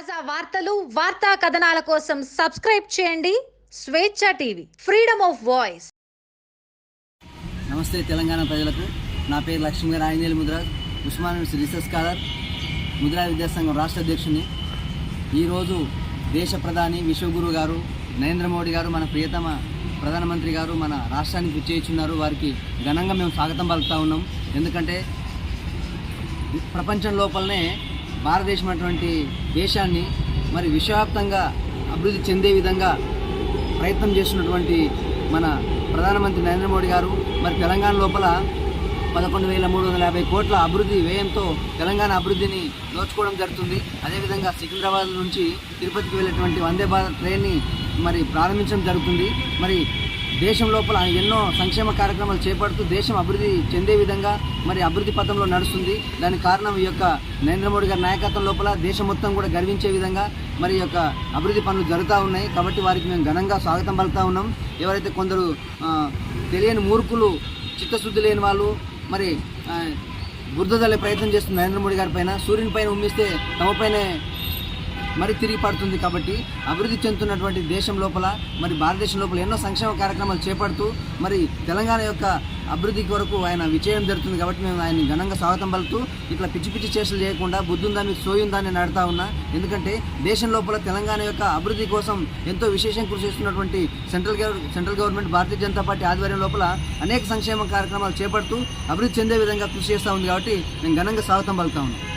తాజా వార్తలు వార్తా కథనాల కోసం సబ్స్క్రైబ్ చేయండి. స్వేచ్ఛ టీవీ ఫ్రీడమ్ ఆఫ్ వాయిస్. నమస్తే తెలంగాణ ప్రజలకు. నా పేరు లక్ష్మీ గారు Mudra Mudraj. Osman university research scholar Mudra విద్యాసంఘం రాష్ట్ర అధ్యక్షుని ఈరోజు దేశ ప్రధాని విశ్వగురు గారు నరేంద్ర మోడీ గారు మన ప్రియతమ ప్రధానమంత్రి గారు మన రాష్ట్రానికి విచ్చేయించున్నారు వారికి ఘనంగా మేము స్వాగతం పలుకుతా ఉన్నాం. ఎందుకంటే ప్రపంచం లోపలనే భారతదేశం అటువంటి దేశాన్ని మరి విశ్వవ్యాప్తంగా అభివృద్ధి చెందే విధంగా ప్రయత్నం చేస్తున్నటువంటి మన ప్రధానమంత్రి నరేంద్ర మోడీ గారు మరి తెలంగాణ లోపల పదకొండు వేల మూడు వందల యాభై కోట్ల అభివృద్ధి వ్యయంతో తెలంగాణ అభివృద్ధిని దోచుకోవడం జరుగుతుంది. అదేవిధంగా సికింద్రాబాద్ నుంచి తిరుపతికి వెళ్ళేటువంటి వందే భారత్ ట్రైన్ని మరి ప్రారంభించడం జరుగుతుంది. మరి దేశం లోపల ఎన్నో సంక్షేమ కార్యక్రమాలు చేపడుతూ దేశం అభివృద్ధి చెందే విధంగా మరి అభివృద్ధి పథంలో నడుస్తుంది. దానికి కారణం ఈ యొక్క నరేంద్ర మోడీ గారి నాయకత్వం లోపల దేశం మొత్తం కూడా గర్వించే విధంగా మరి ఈ యొక్క అభివృద్ధి పనులు జరుగుతూ ఉన్నాయి. కాబట్టి వారికి మేము ఘనంగా స్వాగతం పలుకుతా ఉన్నాం. ఎవరైతే కొందరు తెలియని మూర్ఖులు చిత్తశుద్ధి లేని వాళ్ళు మరి బురద ప్రయత్నం చేస్తున్న నరేంద్ర మోడీ గారి పైన సూర్యుని పైన ఉమ్మిస్తే తమపైనే మరి తిరిగి పడుతుంది కాబట్టి అభివృద్ధి చెందుతున్నటువంటి దేశం లోపల మరి భారతదేశం లోపల ఎన్నో సంక్షేమ కార్యక్రమాలు చేపడుతూ మరి తెలంగాణ యొక్క అభివృద్ధి కొరకు ఆయన విజయం జరుగుతుంది కాబట్టి మేము ఆయన ఘనంగా స్వాగతం పలుతూ ఇట్లా పిచ్చి పిచ్చి చేసలు చేయకుండా బుద్ధుందా మీకు సోయుందా అని నడతా ఉన్నా. ఎందుకంటే దేశం లోపల తెలంగాణ యొక్క అభివృద్ధి కోసం ఎంతో విశేషం కృషి చేస్తున్నటువంటి central central government Bharatiya Janata party ఆధ్వర్యం లోపల అనేక సంక్షేమ కార్యక్రమాలు చేపడుతూ అభివృద్ధి చెందే విధంగా కృషి చేస్తూ ఉంది కాబట్టి నేను ఘనంగా స్వాగతం పలుతా ఉన్నాను